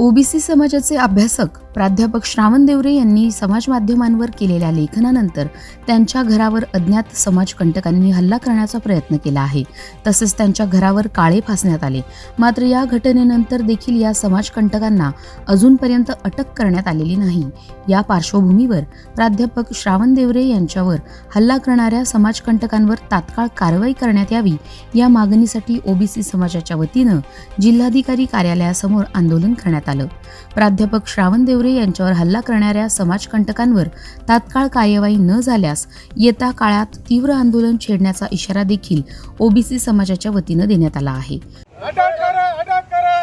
OBC समाजाचे अभ्यासक प्राध्यापक श्रावण देवरे यांनी समाज माध्यमांवर केलेल्या लेखनानंतर त्यांच्या घरावर अज्ञात समाजकंटकांनी हल्ला करण्याचा प्रयत्न केला आहे. तसेच त्यांच्या घरावर काळे फासण्यात आले. मात्र या घटनेनंतर देखील या समाजकंटकांना अजूनपर्यंत अटक करण्यात आलेली नाही. या पार्श्वभूमीवर प्राध्यापक श्रावण देवरे यांच्यावर हल्ला करणाऱ्या समाजकंटकांवर तात्काळ कारवाई करण्यात यावी या मागणीसाठी ओबीसी समाजाच्या वतीनं जिल्हाधिकारी कार्यालयासमोर आंदोलन करण्यात आलं. प्राध्यापक श्रावण देवरे यांच्यावर हल्ला करणाऱ्या समाजकंटकांवर तात्काळ कार्यवाही न झाल्यास येत्या काळात तीव्र आंदोलन छेडण्याचा इशारा देखील ओबीसी समाजाच्या वतीनं देण्यात आला आहे अटक करा अटक करा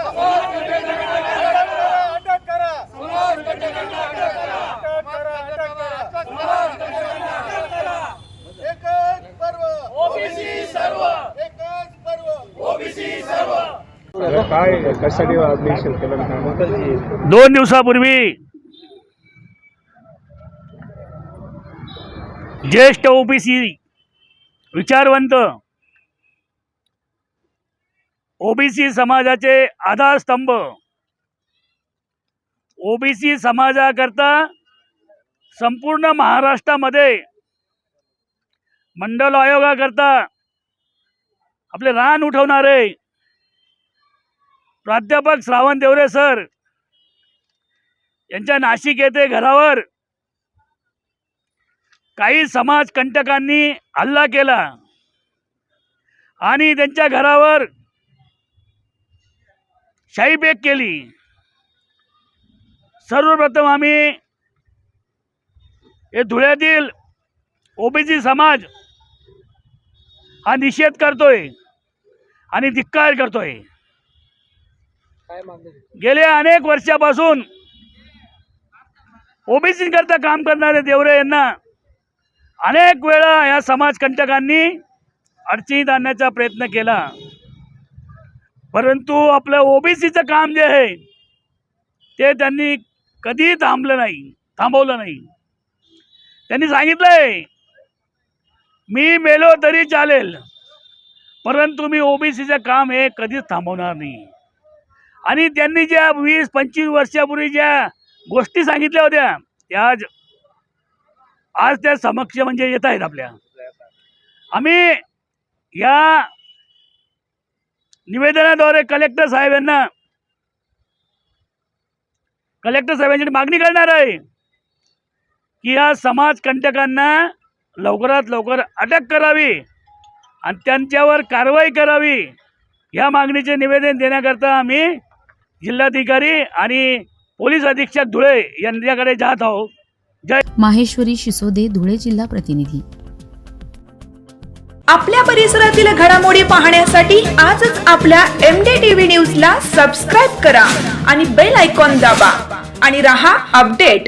अटक करा अटक करा अटक करा एकच पर्व ओबीसी सर्व एकच पर्व ओबीसी सर्व काय कशासाठी अभिषेक केलं दोन दिवसापूर्वी ज्येष्ठ ओबीसी विचारवंत ओबीसी समाजाचे आधारस्तंभ. ओबीसी समाजाकरता संपूर्ण महाराष्ट्रामध्ये मंडल आयोगाकरता आपले रान उठवणारे प्राध्यापक श्रावण देवरे सर यांच्या नाशिक येथे घरावर काही समाजकंटकांनी हल्ला केला आणि त्यांच्या घरावर शाईबेग केली. सर्वप्रथम आम्ही हे धुळ्यातील ओबीसी समाज हा निषेध करतोय आणि धिक्कार करतोय. गेल्या अनेक वर्षापासून ओबीसीकरता काम करणारे देवरे यांना अनेक वेळा या समाजकंटकांनी अडचणीत आणण्याचा प्रयत्न केला. परंतु आपलं ओबीसीचं काम जे आहे ते त्यांनी कधी थांबलं नाही थांबवलं नाही. त्यांनी सांगितलंय मी मेलो तरी चालेल परंतु मी ओबीसीचं काम हे कधीच थांबवणार नाही. आणि त्यांनी ज्या वीस पंचवीस वर्षापूर्वी ज्या गोष्टी सांगितल्या होत्या त्या आज आज त्या समक्ष म्हणजे येत आहेत आपल्या. आम्ही या निवेदनाद्वारे कलेक्टर साहेब यांना कलेक्टर साहेबांची मागणी करणार आहे की या समाजकंटकांना लवकरात लवकर अटक करावी आणि त्यांच्यावर कारवाई करावी या मागणीचे निवेदन देण्याकरता आम्ही जिल्हाधिकारी आणि पोलीस अधीक्षक धुळे यांच्याकडे जात आहोत. जय माहेश्वरी शिसोदे धुळे जिल्हा प्रतिनिधी. आपल्या परिसरातील घडामोडी पाहण्यासाठी आजच आपल्या एम डी टीव्ही न्यूज ला सबस्क्राईब करा आणि बेल आयकॉन दाबा आणि रहा अपडेट.